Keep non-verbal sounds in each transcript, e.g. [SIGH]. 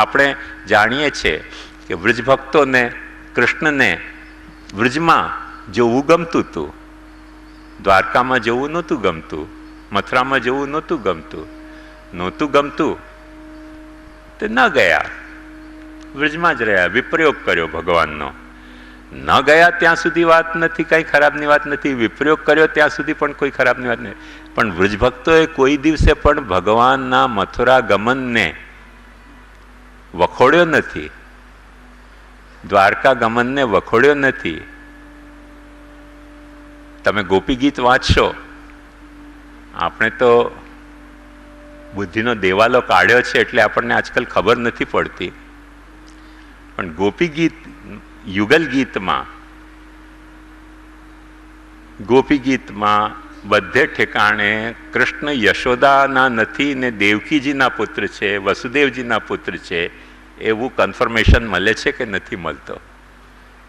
આપણે જાણીએ છીએ કે વ્રજભક્તોને, કૃષ્ણને વ્રજમાં જોવું ગમતું હતું. દ્વારકામાં જવું નહોતું ગમતું. મથુરામાં જવું નહોતું ગમતું. નહોતું ગમતું તે ન ગયા. વ્રજમાં જ રહ્યા, વિપ્રયોગ કર્યો ભગવાનનો. ન ગયા ત્યાં સુધી વાત નથી, કંઈ ખરાબની વાત નથી. વિપ્રયોગ કર્યો ત્યાં સુધી પણ કોઈ ખરાબની વાત નથી પણ વૃજભક્તોએ કોઈ દિવસે પણ ભગવાનના મથુરા ગમનને વખોડ્યો નથી. દ્વારકા ગમનને વખોડ્યો નથી. તમે ગોપી ગીત વાંચશો. આપણે તો બુદ્ધિનો દેવાલો કાઢ્યો છે એટલે આપણને આજકાલ ખબર નથી પડતી. પણ ગોપી ગીત, યુગલ ગીતમાં, ગોપી ગીતમાં બધે ઠેકાણે કૃષ્ણ યશોદાના નથી ને દેવકીજીના પુત્ર છે, વસુદેવજીના પુત્ર છે, એવું કન્ફર્મેશન મળે છે કે નથી મળતો?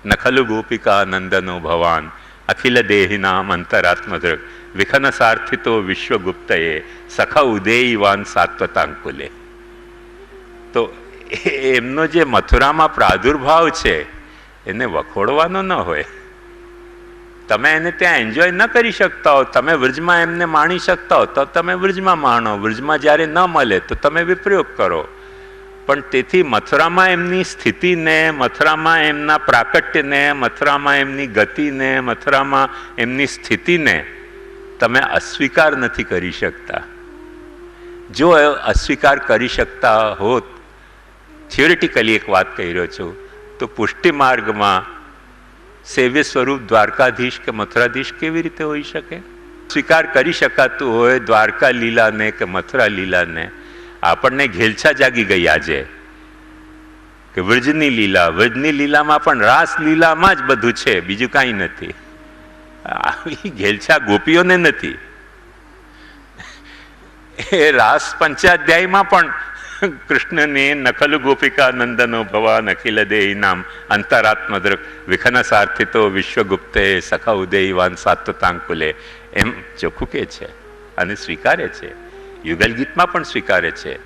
નખલુ ગોપિકા નંદનો ભવાન, અખિલ દેહિનામ અંતરાત્મદ્રગ વિખન સાર્થિતો વિશ્વગુપ્તએ સખા ઉદેયવાન સાત્વતાંકુલે. તો એમનો જે મથુરામાં પ્રાદુર્ભાવ છે, એને વખોડવાનો ન હોય. તમે એને ત્યાં એન્જોય ન કરી શકતા હો તમે વ્રજમાં એમને માણી શકતા હો તો તમે વ્રજમાં માણો વ્રજમાં જ્યારે ન મળે તો તમે વિપ્રયોગ કરો. પણ તેથી મથુરામાં એમની સ્થિતિને, મથુરામાં એમના પ્રાકટ્યને, મથુરામાં એમની ગતિને, મથુરામાં એમની સ્થિતિને તમે અસ્વીકાર નથી કરી શકતા. જો અસ્વીકાર કરી શકતા હોત થિયોરિટિકલી એક વાત કહી રહ્યો છું, તો પુષ્ટિ માર્ગમાં સેવ્ય સ્વરૂપ દ્વારકાધીશ કે મથુરાધીશ કેવી રીતે હોઈ શકે? સ્વીકાર કરી શકાતું હોય દ્વારકા લીલાને કે મથુરા લીલાને આપણને ઘેલછા જાગી ગઈ આજે. કે વ્રજની લીલા, વ્રજની લીલામાં પણ રાસ લીલામાં જ બધું છે, બીજું કાંઈ નથી. આવી ઘેલછા ગોપીઓને નથી. એ રાસ પંચાધ્યાયમાં પણ કૃષ્ણને નખલ ગોપિકા નંદનો ભવાન અખિલ દેહી નામ અંતરાત્મદ્રક વિખન સાર્થિતો વિશ્વગુપ્તે સખા ઉદયવાન સાત્વતાંકુલે એમ ચોખ્ખું કે છે અને સ્વીકારે છે યુગલ ગીતમાં પણ સ્વીકારે છે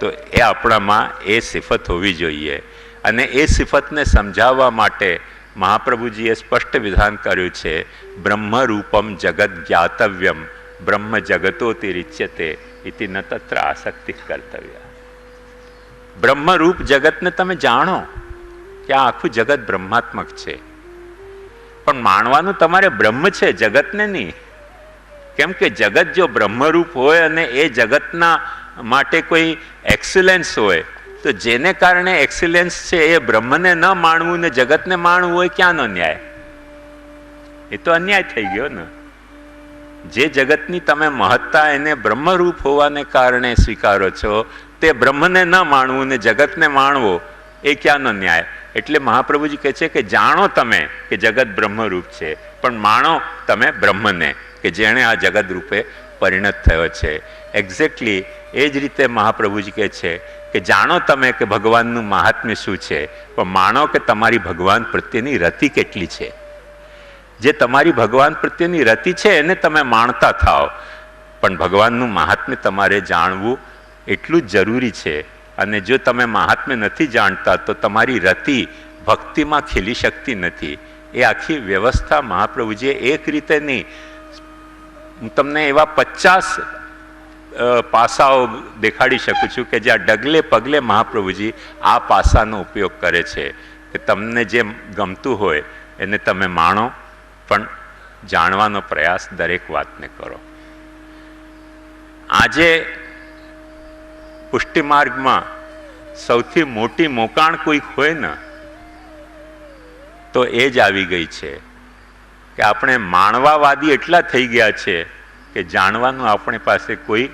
તો એ આપણામાં એ સિફત હોવી જોઈએ અને એ સિફતને સમજાવવા માટે મહાપ્રભુજીએ સ્પષ્ટ વિધાન કર્યું છે બ્રહ્મરૂપમ જગત જ્ઞાતવ્યમ બ્રહ્મ જગતોતિરિચ્યતે ઇતિ ન તત્ર આસક્તિ કર્તવ્ય બ્રહ્મરૂપ જગતને તમે જાણો કે આ આખું જગત બ્રહ્માત્મક છે. પણ માણવાનું તમારે બ્રહ્મ છે, જગતને નહીં. કેમ કે જગત જો બ્રહ્મરૂપ હોય અને એ જગતના માટે કોઈ એક્સિલન્સ હોય, તો જેને કારણે એક્સિલન્સ છે એ બ્રહ્મને ન માણવું ને જગતને માણવું હોય ક્યાંનો ન્યાય? એ તો અન્યાય થઈ ગયો ને. જે જગતની તમે મહત્તા એને બ્રહ્મરૂપ હોવાને કારણે સ્વીકારો છો, તે બ્રહ્મને ન માણવું ને જગતને માણવો, એ ક્યાંનો ન્યાય? એટલે મહાપ્રભુજી કહે છે કે જાણો તમે કે જગત બ્રહ્મરૂપ છે, પણ માણો તમે બ્રહ્મને, કે જેણે આ જગત રૂપે પરિણત થયો છે. એક્ઝેક્ટલી એ જ રીતે મહાપ્રભુજી કહે છે કે જાણો તમે કે ભગવાનનું મહાત્મ્ય શું છે, પણ માણો કે તમારી ભગવાન પ્રત્યેની રતિ કેટલી છે? જે તમારી ભગવાન પ્રત્યેની રતિ છે, એને તમે માણતા થાઓ. પણ ભગવાનનું મહાત્મ્ય તમારે જાણવું એટલું જ જરૂરી છે. અને જો તમે મહાત્મ્ય નથી જાણતા, તો તમારી રતિ ભક્તિમાં ખીલી શકતી નથી. એ આખી વ્યવસ્થા મહાપ્રભુજીએ એક રીતે નહીં. હું તમને એવા પચાસ પાસાઓ દેખાડી શકું છું કે જ્યાં ડગલે પગલે મહાપ્રભુજી આ પાસાનો ઉપયોગ કરે છે. કે તમને જે ગમતું હોય, એને તમે માણો. પણ જાણવાનો પ્રયાસ દરેક વાતને કરો. આજે પુષ્ટિ માર્ગમાં સૌથી મોટી મોકાણ કોઈક હોય ને, તો એ જ આવી ગઈ છે કે આપણે માણવાવાદી એટલા થઈ ગયા છે કે જાણવાનું આપણી પાસે કોઈ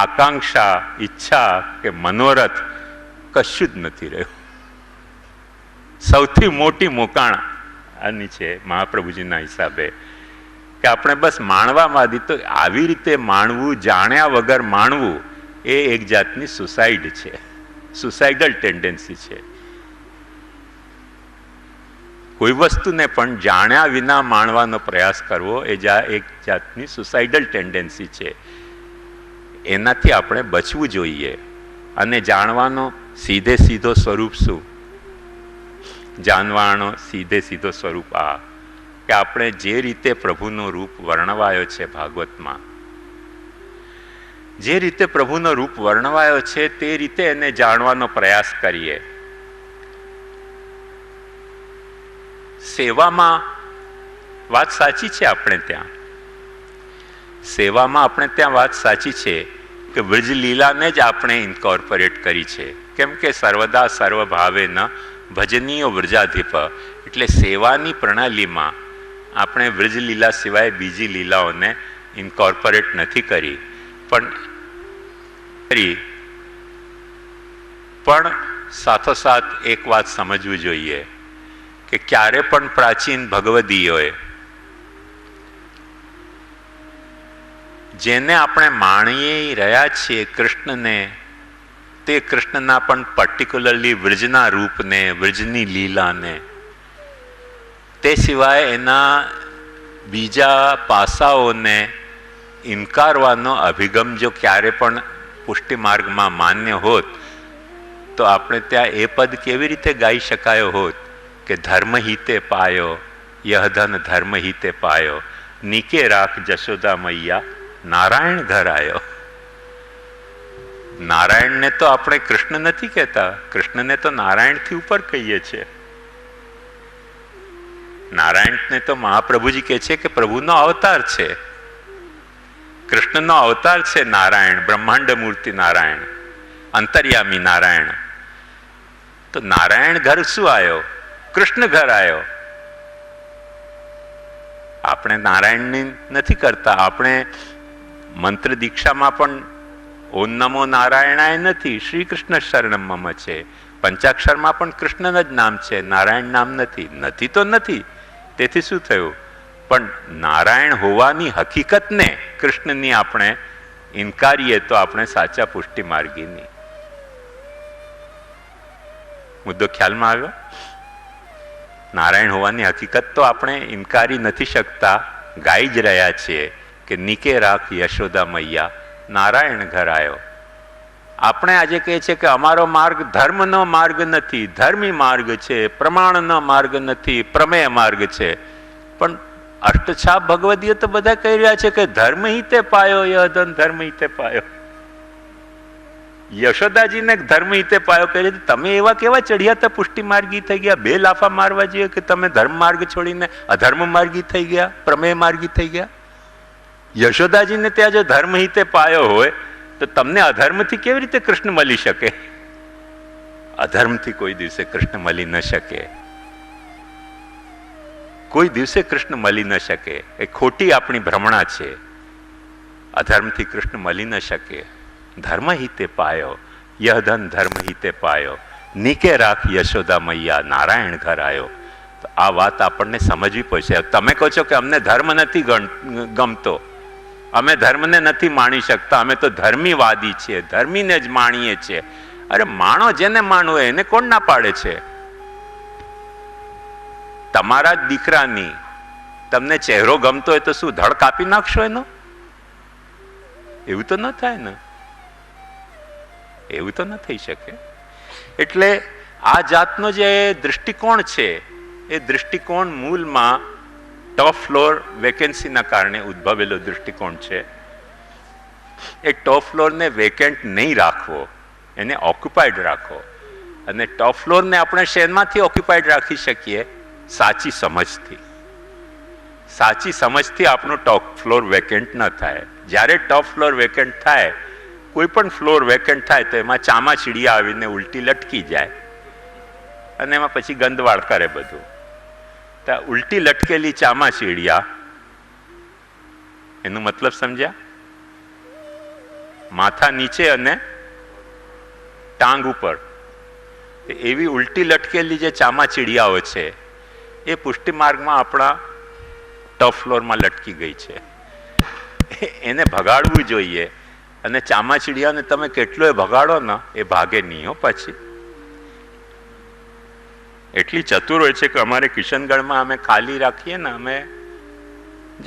આકાંક્ષા, ઈચ્છા કે મનોરથ કશું જ નથી રહ્યું. સૌથી મોટી મોકાણ આની છે મહાપ્રભુજીના હિસાબે કે આપણે બસ માણવાવાદી તો આવી રીતે માણવું, જાણ્યા વગર માણવું એ એક જાતની સુસાઇડ છે. સુસાઇડલ ટેન્ડન્સી છે. કોઈ વસ્તુને પણ જાણ્યા વિના માણવાનો પ્રયાસ કરવો એ જા એક જાતની સુસાઇડલ ટેન્ડન્સી છે. એનાથી આપણે બચવું જોઈએ. અને જાણવાનો સીધે સીધો સ્વરૂપ શું? જાણવાનો સીધે સીધો સ્વરૂપ આ. કે આપણે જે રીતે પ્રભુનું રૂપ વર્ણવાયો છે ભાગવતમાં, જે રીતે પ્રભુનો રૂપ વર્ણવાયો છે તે રીતે એને જાણવાનો પ્રયાસ કરીએ. સેવામાં વાત સાચી છે આપણે ત્યાં? સેવામાં આપણે ત્યાં વાત સાચી છે કે વ્રજલીલાને જ આપણે ઇન્કોર્પોરેટ કરી છે. કેમ કે સર્વદા સર્વભાવે ન ભજનીય વ્રજાધિપ એટલે સેવાની પ્રણાલીમાં આપણે વ્રજલીલા સિવાય બીજી લીલાઓને ઇન્કોર્પોરેટ નથી કરી. પણ કરી. પણ સાથોસાથ એક વાત સમજવું જોઈએ કે ક્યારે પણ પ્રાચીન ભગવદીઓએ જેને આપણે માણીએ રહ્યા છીએ કૃષ્ણને તે કૃષ્ણના પણ પર્ટિક્યુલરલી વ્રજના રૂપને, વ્રજની લીલાને. તે સિવાય એના બીજા પાસાઓને ઇનકારવાનો અભિગમ જો ક્યારે પણ પુષ્ટિ માર્ગમાં માન્ય હોત, તો આપણે ત્યાં એ પદ કેવી રીતે ગાઈ શકાયો હોત કે ધર્મહિતે પાયો યહધન ધર્મહિતે પાયો, નીકે રાખ જશોદા મૈયા, નારાયણ ઘર આવ્યો નારાયણને તો આપણે કૃષ્ણ નથી કહેતા. કૃષ્ણને તો નારાયણથી ઉપર કહીએ છીએ. નારાયણને તો મહાપ્રભુજી કહે છે કે પ્રભુનો અવતાર છે. કૃષ્ણનો અવતાર છે નારાયણ બ્રહ્માંડ મૂર્તિ નારાયણ, અંતર્યામી નારાયણ. તો નારાયણ ઘર શું આવ્યો કૃષ્ણ ઘર આવ્યો આપણે નારાયણની નથી કરતા. આપણે મંત્ર દીક્ષામાં પણ ઓમ નમો નારાયણાય નથી શ્રી કૃષ્ણ શરણમ છે. પંચાક્ષરમાં પણ કૃષ્ણ જ નામ છે, નારાયણ નામ નથી. નથી તો નથી. તેથી શું થયું? પણ નારાયણ હોવાની હકીકતને કૃષ્ણની આપણે ઇનકારીએ તો આપણે સાચા પુષ્ટિ માર્ગીની મુદ્દો ખ્યાલમાં આવ્યો? નારાયણ હોવાની હકીકત તો આપણે ઇનકારી નથી શકતા. ગાઈ જ રહ્યા છીએ કે નીકે રાખ યશોદા મૈયા. નારાયણ ઘર આવ્યો આપણે આજે કહીએ છીએ કે અમારો માર્ગ ધર્મનો માર્ગ નથી, ધર્મી માર્ગ છે, પ્રમાણનો માર્ગ નથી, પ્રમેય માર્ગ છે. પણ અષ્ટછાપ ભગવદીએ તો બધા કહી રહ્યા છે કે ધર્મ હિતે પાયો યધન ધર્મ હિતે પાયો. યશોદાજીને ધર્મ હિતે પાયો કહે તમે એવા કેવા ચડિયાતા પુષ્ટિ માર્ગી થઈ ગયા? બે લાફા મારવા જોઈએ કે તમે ધર્મ માર્ગ છોડીને અધર્મ માર્ગી થઈ ગયા, પ્રમેય માર્ગી થઈ ગયા? યશોદાજીને ત્યાં જો ધર્મ હિતે પાયો હોય, તો તમને અધર્મથી કેવી રીતે કૃષ્ણ મળી શકે? અધર્મથી કોઈ દિવસે કૃષ્ણ મળી ન શકે. કોઈ દિવસે કૃષ્ણ મળી ન શકે. એ ખોટી આપણી ભ્રમણા છે. અધર્મથી કૃષ્ણ મળી ન શકે. ધર્મ હિતે પાયો. યહધન ધર્મ હિતે પાયો. નીકે રાખ યશોદા મૈયા, નારાયણ ઘર આવ્યો તો આ વાત આપણને સમજવી પડશે. તમે કહો છો કે અમને ધર્મ નથી ગમતો. અમે ધર્મને નથી માણી શકતા, અમે તો ધર્મીવાદી છીએ, ધર્મીને જ માણીએ છીએ. અરે માણો જેને માનવો એને કોણ ના પાડે છે? તમારા જ દીકરાની તમને ચહેરો ગમતો હોય તો શું, ધડ કાપી નાખશો એનો? એવું તો ન થાય ને. એવું તો ન થઈ શકે. એટલે આ જાતનો જે દૃષ્ટિકોણ છે, એ દૃષ્ટિકોણ મૂળમાં ટોપ ફ્લોર વેકેન્સીના કારણે ઉદ્ભવેલો દૃષ્ટિકોણ છે. એ ટોપ ફ્લોરને વેકેન્ટ નહીં રાખવો, એને ઓક્યુપાઈડ રાખો. અને ટોપ ફ્લોરને આપણે શેરમાંથી ઓક્યુપાઈડ રાખી શકીએ? સાચી સમજથી. સાચી સમજથી આપણું ટોપ ફ્લોર વેકેન્ટ ન થાય. જ્યારે ટોપ ફ્લોર વેકેન્ટ થાય, કોઈ પણ ફ્લોર વેકેન્ટ થાય તો એમાં ચામા ચીડિયા આવીને ઉલટી લટકી જાય. અને એમાં પછી ગંદવાળ કરે બધું. તો ઉલટી લટકેલી ચામાં ચીડિયા એનો મતલબ સમજ્યા માથા નીચે અને ટાંગ ઉપર એવી ઉલટી લટકેલી જે ચામા ચીડિયાઓ છે એ પુષ્ટિ માર્ગમાં આપણા ટફ ફ્લોરમાં લટકી ગઈ છે એને ભગાડવું જોઈએ અને ચામાચીડિયાને તમે કેટલોય ભગાડો ને એ ભાગે નહીં હો પછી એટલી ચતુર હોય છે કે અમારે કિશનગઢમાં અમે ખાલી રાખીએ ને અમે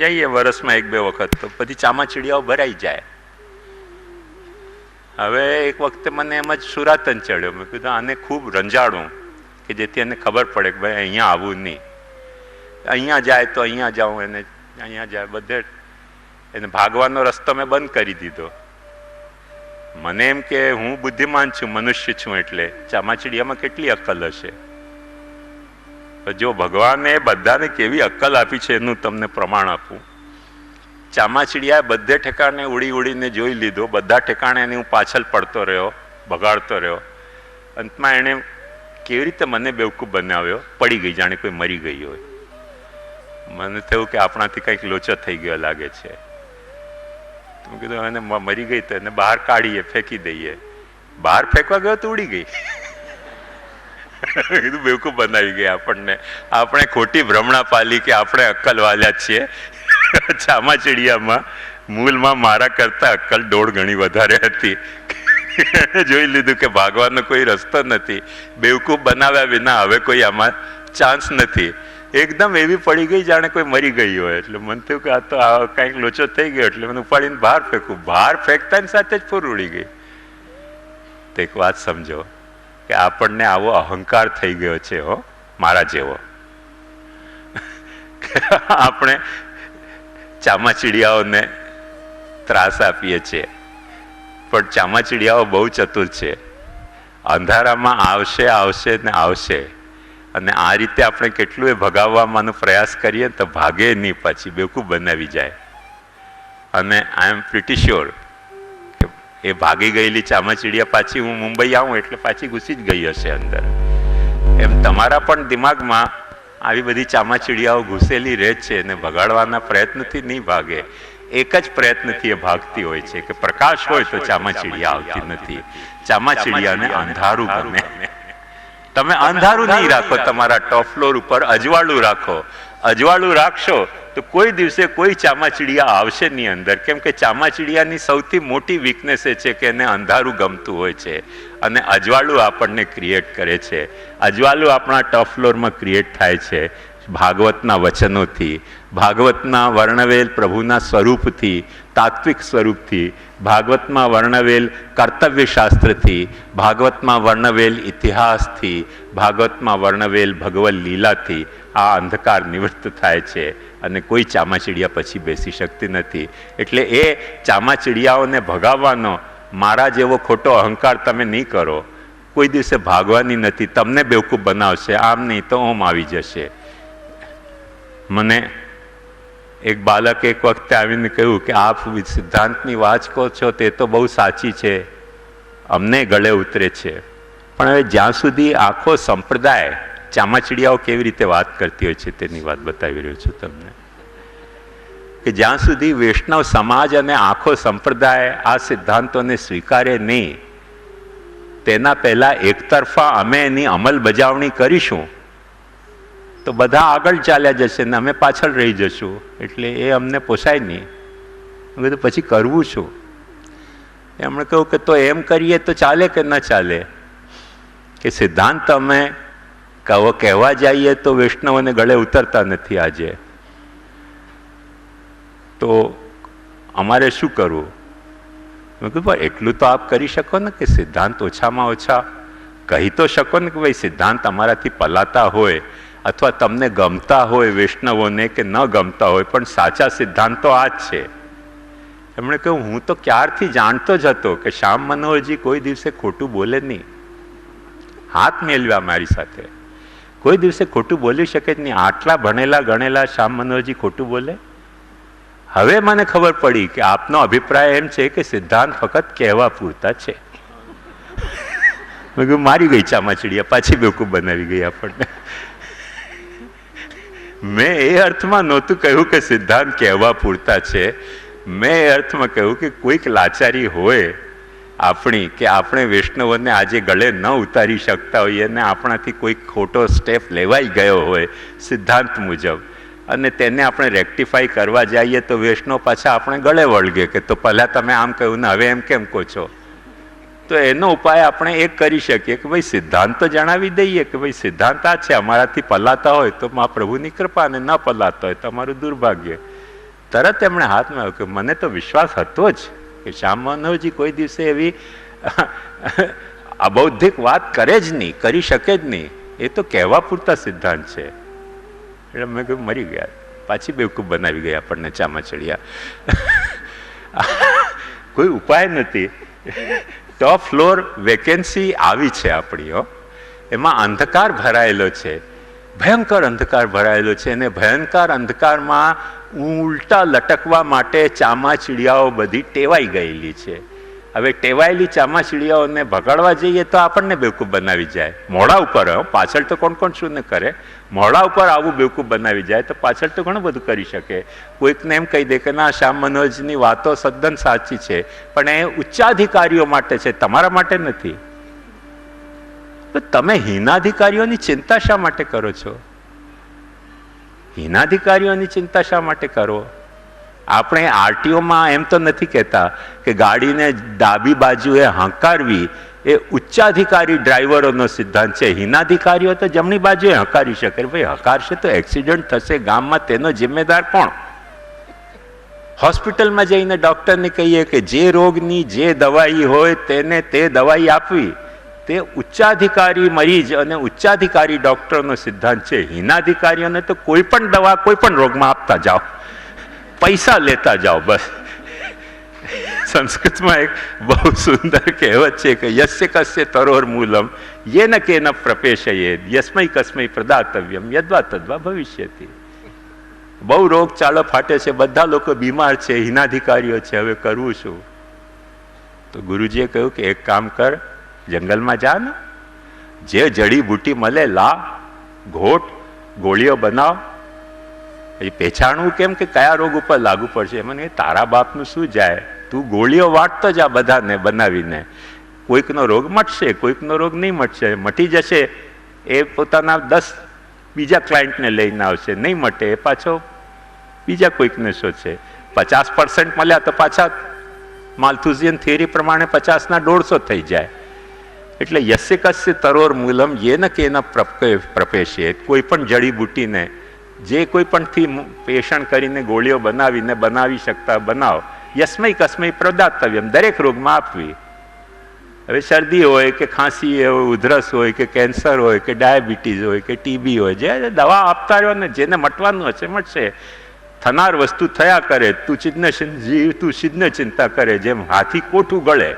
જઈએ વરસમાં એક બે વખત તો બધી ચામાચીડિયાઓ ભરાઈ જાય. હવે એક વખતે મને એમ જ સુરાતન ચડ્યો. મેં કીધું આને ખૂબ રંજાડું કે જેથી એને ખબર પડે કે ભાઈ અહીંયા આવવું નહીં. અહીંયા જાય તો અહીંયા જાઉં, એને અહીંયા જાય, બધે એને ભાગવાનો રસ્તો મેં બંધ કરી દીધો. મને એમ કે હું બુદ્ધિમાન છું, મનુષ્ય છું એટલે ચામાચીડિયામાં કેટલી અક્કલ હશે? જો ભગવાને બધાને કેવી અક્કલ આપી છે એનું તમને પ્રમાણ આપું. ચામાચીડિયાએ બધે ઠેકાણે ઉડી ઉડીને જોઈ લીધો. બધા ઠેકાણે એની હું પાછળ પડતો રહ્યો બગાડતો રહ્યો. અંતમાં એણે કેવી રીતે મને બેવકૂફ બનાવ્યો? પડી ગઈ, જાણે કોઈ મરી ગઈ હોય. મને થયું કે આપણાથી કંઈક લોચો થઈ ગયો લાગે છે. મેં કીધું, એને મરી ગઈ તો એને બહાર કાઢીએ, ફેંકી દઈએ. બહાર ફેંકવા ગયો તો ઉડી ગઈ. [LAUGHS] કીધું બેવકૂફ બનાવી ગયા આપણને. આપણે ખોટી ભ્રમણા પાલી કે આપણે અક્કલ વાલ્યા છીએ. [LAUGHS] ચામાચીડિયામાં, મૂલમાં મારા કરતા અક્કલ દોઢ ગણી વધારે હતી. [LAUGHS] જોઈ લીધું કે ભાગવાનો કોઈ રસ્તો નથી. બેવકૂફ બનાવ્યા વિના હવે કોઈ આમાં ચાન્સ નથી. એકદમ એવી પડી ગઈ જાણે કોઈ મરી ગઈ હોય. એટલે મને થયું કે આ તો આ કંઈક લોચો થઈ ગયો. એટલે મને ઉપાડીને બહાર ફેંકું. બહાર ફેંકતાની સાથે જ ફૂર ઉડી ગઈ. તો એક વાત સમજો. કે આપણને આવો અહંકાર થઈ ગયો છે હો, મારા જેવો. [LAUGHS] આપણે ચામાચીડિયાઓને ત્રાસ આપીએ છીએ. પણ ચામાચીડિયાઓ બહુ ચતુર છે. અંધારામાં આવશે આવશે ને આવશે. અને આ રીતે આપણે કેટલું એ ભગાવવાનો પ્રયાસ કરીએ તો ભાગે નહીં પછી બેવકૂફ બનાવી જાય. અને આઈ એમ પ્રિટી શ્યોર એ ભાગી ગયેલી ચામાચીડિયા પાછી હું મુંબઈ આવું એટલે પાછી ઘૂસી જ ગઈ હશે અંદર. એમ તમારા પણ દિમાગમાં આવી બધી ચામાચીડિયાઓ ઘૂસેલી રહે છે અને ભગાડવાના પ્રયત્નથી નહીં ભાગે. એક જ પ્રયત્નથી એ ભાગતી હોય છે કે પ્રકાશ હોય તો ચામાચીડિયા આવતી નથી. ચામાચીડિયાને અંધારું ગમે તમે અંધારું નહીં રાખો, તમારા ટોપ ફ્લોર ઉપર અજવાળું રાખો. અજવાળું રાખશો તો કોઈ દિવસે કોઈ ચામાચીડિયા આવશે નહીં અંદર. કેમ કે ચામાચીડિયાની સૌથી મોટી વીકનેસ એ છે કે એને અંધારું ગમતું હોય છે. અને અજવાળું આપણને ક્રિએટ કરે છે. અજવાળું આપણા ટફ ફ્લોરમાં ક્રિએટ થાય છે. ભાગવતના વચનોથી, ભાગવતના વર્ણવેલ પ્રભુના સ્વરૂપથી, તાત્વિક સ્વરૂપથી, ભાગવતમાં વર્ણવેલ કર્તવ્યશાસ્ત્રથી, ભાગવતમાં વર્ણવેલ ઇતિહાસથી, ભાગવતમાં વર્ણવેલ ભગવત લીલાથી આ અંધકાર નિવૃત્ત થાય છે. અને કોઈ ચામાચીડિયા પછી બેસી શકતી નથી. એટલે એ ચામાચીડિયાઓને ભગાવવાનો મારા જેવો ખોટો અહંકાર તમે નહીં કરો. કોઈ દિવસે ભાગવાની નથી. તમને બેવકૂફ બનાવશે. આમ નહીં તો ઓમ આવી જશે. મને એક બાળકે એક વખતે આવીને કહ્યું કે, આપ સિદ્ધાંતની વાત કહો છો, તે તો બહુ સાચી છે. અમને ગળે ઉતરે છે. પણ હવે જ્યાં સુધી આખો સંપ્રદાય ચામાચીડિયાઓ કેવી રીતે વાત કરતી હોય છે તેની વાત બતાવી રહ્યો છું તમને. કે જ્યાં સુધી વૈષ્ણવ સમાજ અને આખો સંપ્રદાય આ સિદ્ધાંતોને સ્વીકારે નહીં, તેના પહેલા એકતરફા અમે એની અમલ બજાવણી કરીશું, તો બધા આગળ ચાલ્યા જશે ને અમે પાછળ રહી જશું, એટલે એ અમને પોસાય નહીં. મેં કીધું, પછી કરવું શું? એમણે કહ્યું કે, તો એમ કરીએ તો ચાલે કે ન ચાલે? કે સિદ્ધાંત અમે કહેવા જઈએ તો વૈષ્ણવને ગળે ઉતરતા નથી આજે. તો અમારે શું કરવું? મેં કીધું, "પણ એટલું તો આપ કરી શકો ને કે સિદ્ધાંત ઓછામાં ઓછા. કહી તો શકો ને કે ભાઈ, સિદ્ધાંત અમારાથી પલાતા હોય અથવા તમને ગમતા હોય વૈષ્ણવોને કે ન ગમતા હોય, પણ સાચા સિદ્ધાંત તો આ જ છે. એમણે કહ્યું, હું તો ક્યારથી જાણતો જ હતો કે શ્યામ મનોહરજી કોઈ દિવસે ખોટું બોલે નહીં. હાથ મેળવ્યા મારી સાથે. કોઈ દિવસે ખોટું બોલી શકે જ નહીં. આટલા ભણેલા, ગણેલા, શ્યામ મનોહરજી ખોટું બોલે? હવે મને ખબર પડી કે આપનો અભિપ્રાય એમ છે કે સિદ્ધાંત ફક્ત કહેવા પૂરતા છે. મેં કહ્યું મારી ગઈ ચામાચીડિયા પાછી બેવકૂફ બનાવી ગઈ આપણને. મેં એ અર્થમાં નહોતું કહ્યું કે સિદ્ધાંત કહેવા પૂરતા છે. મેં એ અર્થમાં કહ્યું કે કોઈક લાચારી હોય આપણી કે આપણે વૈષ્ણવોને આજે ગળે ન ઉતારી શકતા હોઈએ અને આપણાથી કોઈક ખોટો સ્ટેપ લેવાઈ ગયો હોય સિદ્ધાંત મુજબ. અને તેને આપણે રેક્ટિફાઈ કરવા જઈએ તો વૈષ્ણવ પાછા આપણે ગળે વળગે કે તો પહેલાં તમે આમ કહ્યું ને હવે એમ કેમ કહો છો? તો એનો ઉપાય આપણે એક કરી શકીએ કે ભાઈ સિદ્ધાંત તો જણાવી દઈએ કે ભાઈ સિદ્ધાંત આ છે, અમારાથી પલાતા હોય તો મા પ્રભુની કૃપા અને ન પલાતા હોય તો અમારું દુર્ભાગ્ય. તરત એમણે હાથમાં આવ્યું કે મને તો વિશ્વાસ હતો જ. કે શ્યામ મનોહરજી કોઈ દિવસે એવી અબૌદ્ધિક વાત કરે જ નહીં, કરી શકે જ નહીં. એ તો કહેવા પૂરતા સિદ્ધાંત છે. એટલે મેં કહ્યું, મરી ગયા. પાછી બેવકૂફ બનાવી ગયા આપણને ચામાચડિયા. કોઈ ઉપાય નથી. ટોપ ફ્લોર વેકેન્સી આવી છે આપણી, હો. એમાં અંધકાર ભરાયેલો છે. ભયંકર અંધકાર ભરાયેલો છે અને ભયંકર અંધકારમાં ઉલટા લટકવા માટે ચામાચીડિયાઓ બધી ટેવાઈ ગયેલી છે. હવે ટેવાયેલી ચામાચીડિયાઓને ભગાડવા જઈએ તો આપણને બેવકૂફ બનાવી જાય. મોડા ઉપર પાછળ તો કોણ કોણ શું ને કરે? મોડા ઉપર આવું બેવકૂફ બનાવી જાય તો પાછળ તો ઘણું બધું કરી શકે. કોઈકને એમ કહી દે કે ના, શ્યામ મનોજની વાતો સદ્દન સાચી છે, પણ એ ઉચ્ચાધિકારીઓ માટે છે, તમારા માટે નથી. તો તમે હિનાધિકારીઓની ચિંતા શા માટે કરો છો? હીનાધિકારીઓની ચિંતા શા માટે કરો? આપણે આરટીઓમાં એમ તો નથી કહેતા કે ગાડીને ડાબી બાજુએ હંકારવી એ ઉચ્ચાધિકારી ડ્રાઈવરોનો સિદ્ધાંત છે. હિનાધિકારીઓ તો જમણી બાજુએ હંકારી શકે. ભાઈ, હકારશે તો એક્સિડન્ટ થશે. ગામમાં તેનો જિમ્મેદાર કોણ? હોસ્પિટલમાં જઈને ડૉક્ટરને કહીએ કે જે રોગની જે દવાઈ હોય તેને તે દવાઈ આપવી. તે ઉચ્ચાધિકારી મરીજ અને ઉચ્ચાધિકારી ડૉક્ટરનો સિદ્ધાંત છે. હિનાધિકારીઓને તો કોઈ પણ દવા, કોઈ પણ રોગમાં આપતા જાઓ. પૈસા લેતા જાઓ બસ. સંસ્કૃતમાં એક બહુ સુંદર કહેવત છે કે યસ્ય કસ્ય તરોર મૂલમ. કે ન પ્રપેશયે, યસ્મય કસ્મય પ્રદાતવ્યમ, યદ્વા તદ્વા ભવિષ્યતિ. બહુ રોગ ચાલો ફાટે છે, બધા લોકો બીમાર છે, હિનાધિકારીઓ છે, હવે કરવું શું તો ગુરુજીએ કહ્યું કે એક કામ કર જંગલમાં જા ને. જે જડીબૂટી મળે લા, ઘોટ, ગોળીઓ બનાવ. એ પેછાણું કેમ કે કયા રોગ ઉપર લાગુ પડશે? મને તારા બાપનું શું જાય? તું ગોળીઓ વાટતો જા બધાને બનાવીને. કોઈકનો રોગ મટશે, કોઈકનો રોગ નહીં મટશે. મટી જશે, એ પોતાના દસ બીજા ક્લાયન્ટને લઈને આવશે. નહીં મટે, એ પાછો બીજા કોઈકને શોધશે. પચાસ પર્સન્ટ મળ્યા તો પાછા માલ્થુઝિયન થિયરી પ્રમાણે પચાસના દોઢસો થઈ જાય. એટલે યસ્ય કસ્ય તરોર મૂલમ યેન કેન પ્રપેશે કોઈ પણ જડીબુટ્ટીને જે કોઈ પણથી પેષણ કરીને ગોળીઓ બનાવીને બનાવી શકતા બનાવ યસ્મય કસ્મય પ્રદાતવ્યમ, દરેક રોગમાં આપવી. હવે શરદી હોય કે ખાંસી હોય, ઉધરસ હોય કે કેન્સર હોય કે ડાયાબિટીસ હોય કે ટીબી હોય, જે દવા આપતા રહ્યો ને જેને મટવાનું હશે મટશે. થનાર વસ્તુ થયા કરે તું ચિજ્ઞ જીવ તું સિદ્ધ ચિંતા કરે, જેમ હાથી કોઠું ગળે.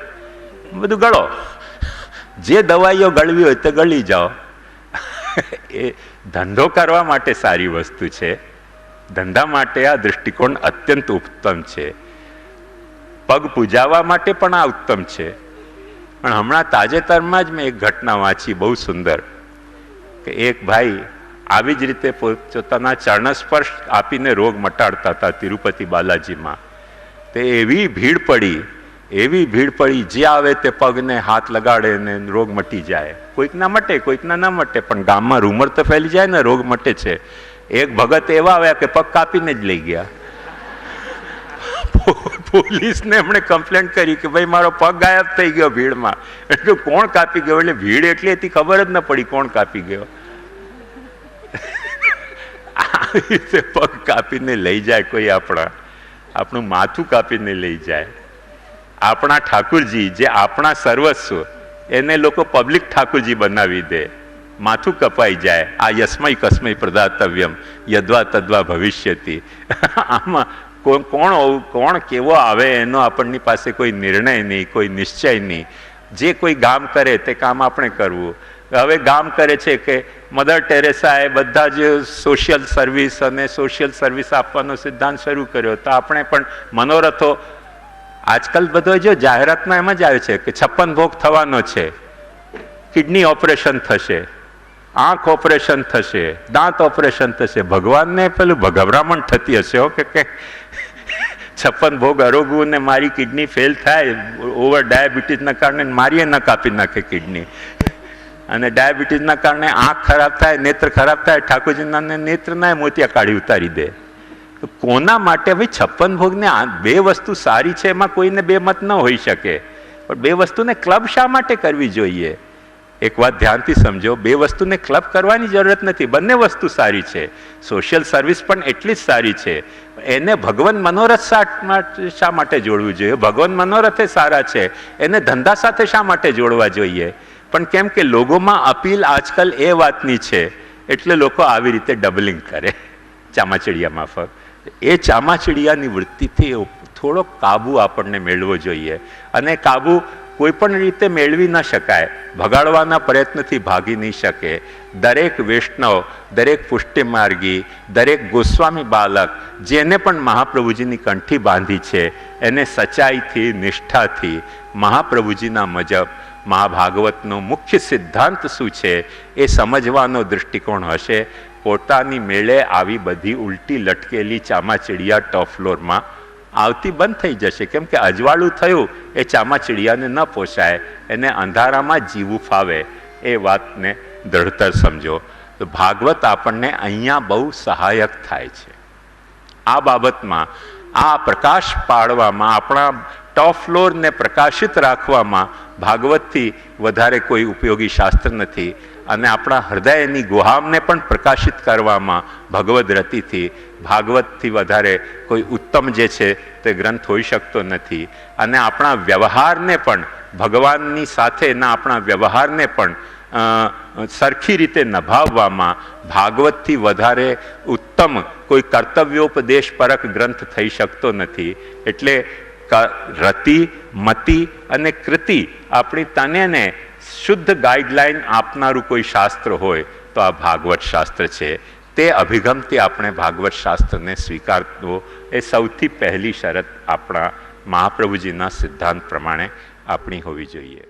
બધું ગળો. જે દવાઈઓ ગળવી હોય તે ગળી જાઓ. એ ધંધો કરવા માટે સારી વસ્તુ છે. ધંધા માટે આ દૃષ્ટિકોણ અત્યંત ઉત્તમ છે. પગ પૂજાવા માટે પણ આ ઉત્તમ છે. પણ હમણાં તાજેતરમાં જ મેં એક ઘટના વાંચી, બહુ સુંદર. કે એક ભાઈ આવી જ રીતે પોતાના ચરણસ્પર્શ આપીને રોગ મટાડતા હતા તિરુપતિ બાલાજીમાં. તે એવી ભીડ પડી એવી ભીડ પડી, જે આવે તે પગને હાથ લગાડે ને રોગ મટી જાય. કોઈક ના મટે, કોઈકના ના મટે, પણ ગામમાં રૂમર તો ફેલી જાય ને, રોગ મટે છે. એક ભગત એવા આવ્યા કે પગ કાપીને જ લઈ ગયા. પોલીસને એમણે કમ્પ્લેન કરી કે ભાઈ, મારો પગ ગાયબ થઈ ગયો ભીડમાં. એટલે કોણ કાપી ગયો? એટલે ભીડ એટલી હતી, ખબર જ ન પડી કોણ કાપી ગયો. આવી રીતે પગ કાપીને લઈ જાય કોઈ આપણા. આપણું માથું કાપીને લઈ જાય. આપણા ઠાકુરજી, જે આપણા સર્વસ્વ, એને લોકો પબ્લિક ઠાકુરજી બનાવી દે. માથું કપાઈ જાય, આ યસ્મય કસ્મય પ્રદાતવ્યમ, યદ્વા તદ્વા ભવિષ્યથી આમાં કોણ કોણ કેવો આવે એનો આપણની પાસે કોઈ નિર્ણય નહીં, કોઈ નિશ્ચય નહીં. જે કોઈ ગામ કરે તે કામ આપણે કરવું. હવે ગામ કરે છે કે મધર ટેરેસાએ બધા જ સોશિયલ સર્વિસ અને સોશિયલ સર્વિસ આપવાનો સિદ્ધાંત શરૂ કર્યો. તો આપણે પણ મનોરથો આજકાલ બધો જો જાહેરાતમાં એમ જ આવે છે કે છપ્પન ભોગ થવાનો છે. કિડની ઓપરેશન થશે, આંખ ઓપરેશન થશે, દાંત ઓપરેશન થશે. ભગવાનને પેલું ભગભરામણ થતી હશે હો કે છપ્પન ભોગ અરોગવું ને મારી કિડની ફેલ થાય, ઓવર ડાયાબિટીસના કારણે મારીએ ન કાપી નાખે કિડની. અને ડાયાબિટીસના કારણે આંખ ખરાબ થાય, નેત્ર ખરાબ થાય, ઠાકોરજીના નેત્રના મોતિયા કાઢી ઉતારી દે. કોના માટે ભાઈ છપ્પન ભોગને બે વસ્તુ સારી છે એમાં કોઈને બે મત ન હોઈ શકે. પણ બે વસ્તુને ક્લબ શા માટે કરવી જોઈએ? એક વાત ધ્યાનથી સમજો, બે વસ્તુને ક્લબ કરવાની જરૂરત નથી, બંને વસ્તુ સારી છે. સોશિયલ સર્વિસ પણ એટલી જ સારી છે. એને ભગવાન મનોરથ શા માટે જોડવું જોઈએ? ભગવાન મનોરથે સારા છે, એને ધંધા સાથે શા માટે જોડવા જોઈએ? પણ કેમ કે લોકોમાં અપીલ આજકાલ એ વાતની છે, એટલે લોકો આવી રીતે ડબલિંગ કરે. ચામાચડિયા માફક એ ચામાચીડિયાની વૃત્તિથી થોડો કાબુ આપણને મેળવો જોઈએ. અને કાબુ કોઈ પણ રીતે મેળવી ન શકાય, ભગાડવાના પ્રયત્નથી ભાગી નહીં શકે. દરેક વૈષ્ણવ, દરેક પુષ્ટિમાર્ગી, દરેક ગોસ્વામી બાલક, જેને પણ મહાપ્રભુજીની કંઠી બાંધી છે, એને સચ્ચાઈથી, નિષ્ઠાથી, મહાપ્રભુજીના મુજબ મહાભાગવતનો મુખ્ય સિદ્ધાંત શું છે એ સમજવાનો દૃષ્ટિકોણ હશે. પોતાની મેળે આવી બધી ઉલટી લટકેલી ચામાચીડિયા ટોપ ફ્લોરમાં આવતી બંધ થઈ જશે. કેમ કે અજવાળું થયું, એ ચામાચીડિયાને ન પોષાય એને અંધારામાં જીવવું ફાવે, એ વાતને દ્રઢતર સમજો. તો ભાગવત આપણને અહીંયા બહુ સહાયક થાય છે. આ બાબતમાં, આ પ્રકાશ પાડવામાં, આપણા ટોપ ફ્લોરને પ્રકાશિત રાખવામાં ભાગવતથી વધારે કોઈ ઉપયોગી શાસ્ત્ર નથી. અને આપણા હૃદયની ગુહામને પણ પ્રકાશિત કરવામાં ભગવદ રતિથી, ભાગવતથી વધારે કોઈ ઉત્તમ જે છે તે ગ્રંથ હોઈ શકતો નથી. અને આપણા વ્યવહારને પણ, ભગવાનની સાથેના આપણા વ્યવહારને પણ સરખી રીતે નભાવવામાં ભાગવતથી વધારે ઉત્તમ કોઈ કર્તવ્યોપદેશ પરક ગ્રંથ થઈ શકતો નથી. એટલે રતિ, મતિ અને કૃતિ આપણી તનેને શુદ્ધ ગાઈડલાઈન આપનારું કોઈ શાસ્ત્ર હોય તો આ ભાગવત શાસ્ત્ર છે. તે અભિગમથી આપણે ભાગવત શાસ્ત્રને સ્વીકારવો એ સૌથી પહેલી શરત આપણા મહાપ્રભુજીના સિદ્ધાંત પ્રમાણે આપણી હોવી જોઈએ.